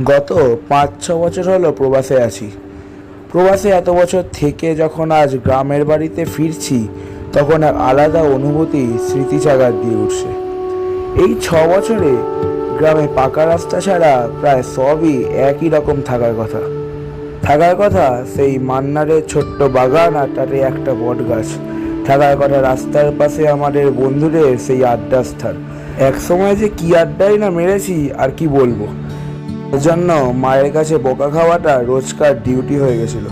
গত পাঁচ, ছ বছর হলো প্রবাসে আছি। প্রবাসে এত বছর থেকে যখন আজ গ্রামের বাড়িতে ফিরছি, তখন এক আলাদা অনুভূতি স্মৃতিচাগার দিয়ে উঠছে। এই ছ বছরে গ্রামে পাকা রাস্তা ছাড়া প্রায় সবই একই রকম থাকার কথা। থাকার কথা সেই মান্নারের ছোট্ট বাগান আর তাতে একটা বট গাছ থাকার কথা রাস্তার পাশে আমাদের বন্ধুদের সেই আড্ডা স্থান। এক সময় যে কি আড্ডাই না মেরেছি আর কি বলব? জন্য মায়ের কাছে বোকা খাওয়াটা রোজকার ডিউটি হয়ে গেছিল।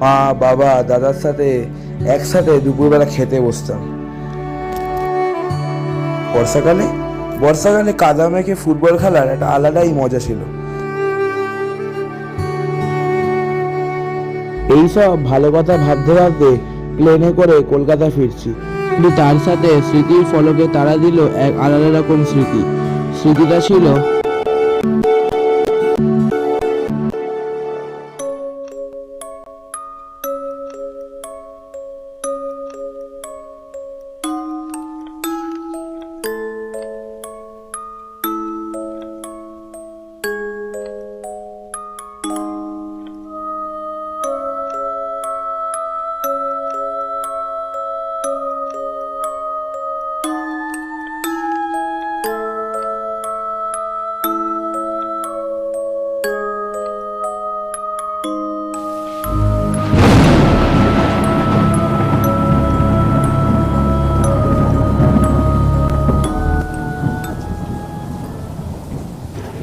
মা, বাবা, দাদার সাথে একসাথে দুপুরবেলা খেতে বসতাম। বর্ষাকালে বর্ষাকালে কাদা মেখে ফুটবল খেলার একটা আলাদাই মজা ছিল। এইসব ভালো কথা ভাবতে ভাবতে প্লেনে করে কলকাতা ফিরছি। কিন্তু তার সাথে স্মৃতির ফলকে তারা দিল এক আলাদা রকম স্মৃতি। স্মৃতিটা ছিল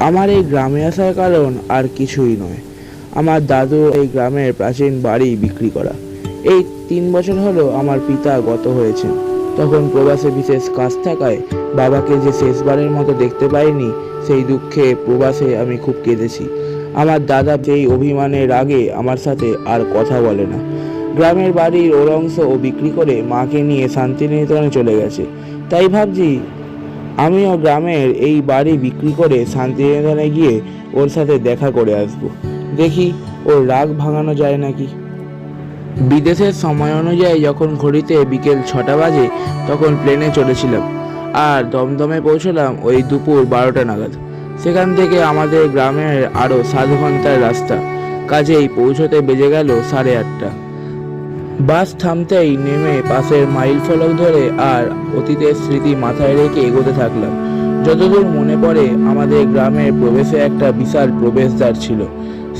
আমার এই গ্রামে আসার কারণ আর কিছুই নয়। আমার দাদু এই গ্রামের প্রাচীন বাড়ি বিক্রি করা। এই তিন বছর হলো আমার পিতা গত হয়েছেন। তখন প্রবাসে বিশেষ কাজ থাকায় বাবাকে যে শেষবারের মতো দেখতে পাইনি, সেই দুঃখে প্রবাসে আমি খুব কেঁদেছি। আমার দাদা যেই অভিমানের রাগে আমার সাথে আর কথা বলে না। গ্রামের বাড়ির ওর অংশ ও বিক্রি করে মাকে নিয়ে শান্তিনিকেতনে চলে গেছে। তাই ভাবছি আমিও গ্রামের এই বাড়ি বিক্রি করে শান্তিনিকেতনে গিয়ে ওর সাথে দেখা করে আসব। দেখি ওর রাগ ভাঙানো যায় নাকি। বিদেশের সময় অনুযায়ী যখন ঘড়িতে বিকেল ছটা বাজে, তখন প্লেনে চড়েছিলাম আর দমদমে পৌঁছলাম ওই দুপুর বারোটা নাগাদ। সেখান থেকে আমাদের গ্রামের আরও সাত ঘণ্টার রাস্তা। কাজেই পৌঁছতে বেজে গেল সাড়ে আটটা। বাস থামতেই নেমে পাশের মাইল ফলক ধরে আর অতীতের স্মৃতি মাথায় রেখে এগোতে থাকলাম। যতদূর মনে পড়ে, আমাদের গ্রামের প্রবেশে একটা বিশাল প্রবেশদ্বার ছিল।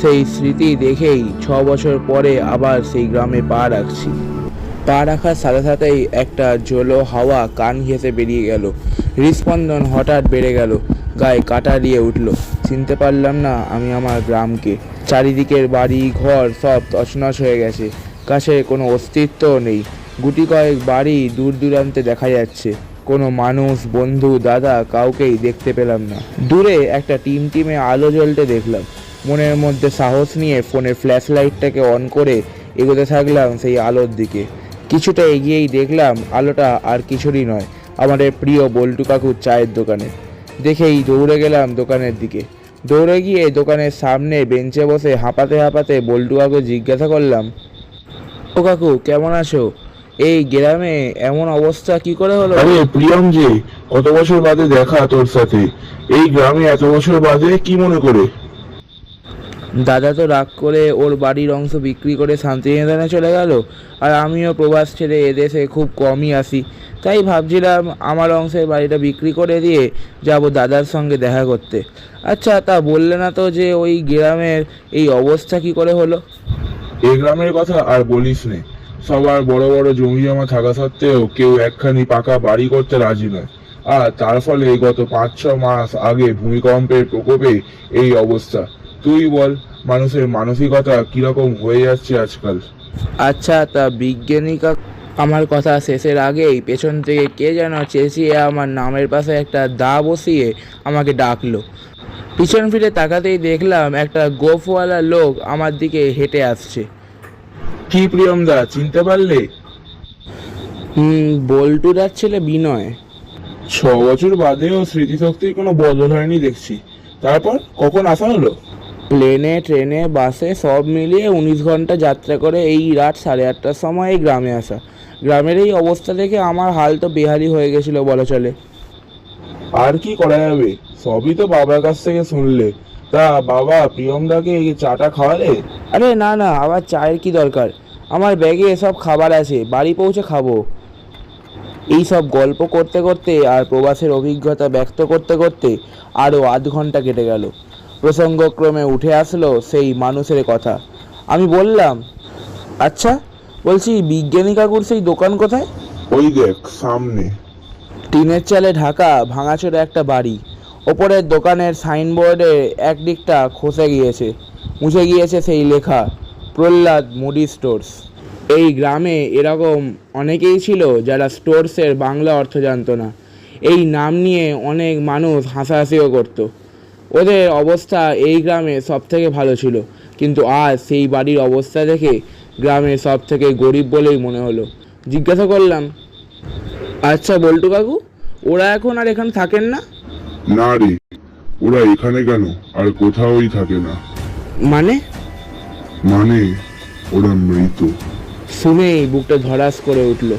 সেই স্মৃতি দেখেই ছ বছর পরে আবার সেই গ্রামে পা রাখছি। পা রাখার সাথে সাথেই একটা জলো হাওয়া কান ঘেঁষে বেরিয়ে গেল। হৃস্পন্দন হঠাৎ বেড়ে গেল, গায়ে কাটা দিয়ে উঠল। চিনতে পারলাম না আমি আমার গ্রামকে। চারিদিকের বাড়ি, ঘর সব তছনছ হয়ে গেছে। কাছে কোনো অস্তিত্ব নেই। গুটি কয়েক বাড়ি দূর দূরান্তে দেখা যাচ্ছে। কোনো মানুষ, বন্ধু, দাদা কাউকেই দেখতে পেলাম না। দূরে একটা টিম টিমে আলো জ্বলতে দেখলাম। মনের মধ্যে সাহস নিয়ে ফোনের ফ্ল্যাশ লাইটটাকে অন করে এগোতে থাকলাম সেই আলোর দিকে। কিছুটা এগিয়েই দেখলাম আলোটা আর কিছুরই নয়, আমাদের প্রিয় বল্টু কাকুর চায়ের দোকানে। দেখেই দৌড়ে গেলাম দোকানের দিকে। দৌড়ে গিয়ে দোকানের সামনে বেঞ্চে বসে হাঁপাতে হাঁপাতে বল্টু কাকু জিজ্ঞাসা করলাম ও কাকু কেমন আছো? এই গ্রামে এমন অবস্থা কি করে হলো? আরে প্রিয়ম যে কত বছর বাদে দেখা তোর সাথে। এই গ্রামে এত বছর বাদে কি মনে করে? দাদা তো রাগ করে ওর বাড়ির অংশ বিক্রি করে শান্তিনিকেতনে চলে গেল আর আমিও প্রবাস ছেড়ে এদেশে খুব কমই আসি তাই ভাবছিলাম আমার অংশের বাড়িটা বিক্রি করে দিয়ে যাব দাদার সঙ্গে দেখা করতে। আচ্ছা তা বললে না তো যে ওই গ্রামের এই অবস্থা কি করে হলো? এই গ্রামের কথা আর বলিস নে। সবার বড় বড় জমি জমা থাকা সত্ত্বেও কেউ একখানি পাকা বাড়ি করতে রাজি নয়। আর তার ফলে গত পাঁচ, ছ মাস আগে ভূমিকম্পের প্রকোপে এই অবস্থা। তুই বল, মানুষের মানসিকতা কীরকম হয়ে যাচ্ছে আজকাল? আচ্ছা তা বিজ্ঞানীকা আমার কথা শেষের আগেই পেছন থেকে কে যেন চেঁচিয়ে আমার নামের পাশে একটা দা বসিয়ে আমাকে ডাকলো। পিছন ফিরে তাকাতেই দেখলাম একটা গোফওয়ালা লোক আমার দিকে হেঁটে আসছে। কি প্রিয়ম দা চিনতে পারলে? হুম বল্টুদার ছেলে বিনয়। ছ বছর বাদেও স্মৃতিশক্তির কোনো বদল হয়নি দেখছি। তারপর কখন আসা হলো? প্লেনে ট্রেনে বাসে সব মিলিয়ে উনিশ ঘণ্টা যাত্রা করে এই রাত সাড়ে আটটার সময় এই গ্রামে আসা। গ্রামের এই অবস্থা দেখে আমার হাল তো বেহালি হয়ে গেছিল বলা চলে। আর কি করা যাবে? সবই তো বাবার কাছ থেকে শুনলে। তা বাবা প্রিয়মদাকে এই চাটা খাওয়ালে? আরে না না আবার চায়ের কি দরকার? আমার ব্যাগে এসব খাবার আছে বাড়ি পৌঁছে খাব। এই সব গল্প করতে করতে আর প্রবাসের অভিজ্ঞতা ব্যক্ত করতে করতে আরও আধ ঘণ্টা কেটে গেল। প্রসঙ্গক্রমে উঠে আসলো সেই মানুষের কথা। আমি বললাম আচ্ছা বলছি বিজ্ঞানী কাকুর সেই দোকান কোথায়? ওই দেখ সামনে। টিনের চালে ঢাকা ভাঙাচোরা একটা বাড়ি। ওপরের দোকানের সাইনবোর্ডে একদিকটা খসে গিয়েছে, মুছে গিয়েছে সেই লেখা, প্রহ্লাদ মুডি স্টোর্স। এই গ্রামে এরকম অনেকেই ছিল যারা স্টোর্সের বাংলা অর্থ জানতো না। এই নাম নিয়ে অনেক মানুষ হাসাহাসিও করত। ওদের অবস্থা এই গ্রামে সব থেকে ভালো ছিল, কিন্তু আজ সেই বাড়ির অবস্থা দেখে গ্রামে সব থেকে গরিব বলেই মনে হলো। জিজ্ঞাসা করলাম আচ্ছা বল্টু কাকু, ওরা এখন আর এখানে থাকেন না? না রে ওরা এখানে কেন? আর কোথাওই থাকে না। মানে? মানে ওরা মৃত। শুনেই বুকটা ধরাস করে উঠল।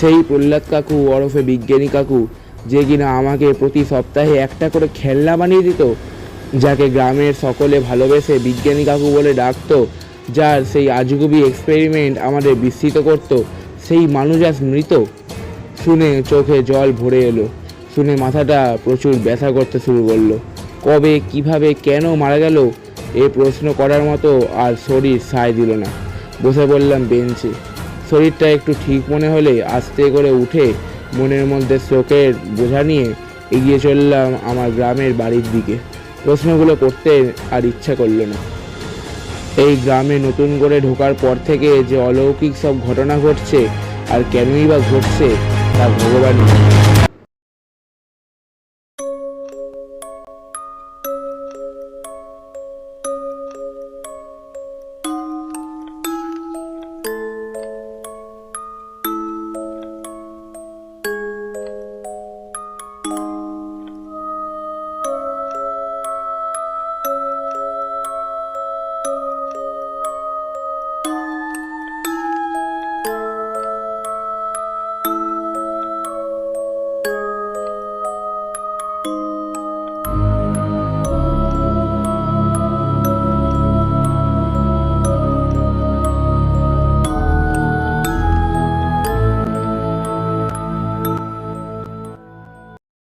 সেই প্রহ্লাদ কাকু ওরফে বিজ্ঞানী কাকু যে কিনা আমাকে প্রতি সপ্তাহে একটা করে খেলনা বানিয়ে দিত যাকে গ্রামের সকলে ভালোবেসে বিজ্ঞানী কাকু বলে ডাকতো যার সেই আজগুবি এক্সপেরিমেন্ট আমাদের বিস্মিত করত সেই মানুষ আজ মৃত। শুনে চোখে জল ভরে এলো। শুনে মাথাটা প্রচুর ব্যথা করতে শুরু করল। কবে, কীভাবে, কেন মারা গেল? এ প্রশ্ন করার মতো আর শরীর সায় দিল না। বসে বললাম বেঞ্চে। শরীরটা একটু ঠিক মনে হলে আস্তে করে উঠে মনের মধ্যে শোকের বোঝা নিয়ে এগিয়ে চললাম আমার গ্রামের বাড়ির দিকে। প্রশ্নগুলো করতে আর ইচ্ছা করল না। এই গ্রামে নতুন করে ঢোকার পর থেকে যে অলৌকিক সব ঘটনা ঘটছে আর কেনই বা ঘটছে তা ভগবান।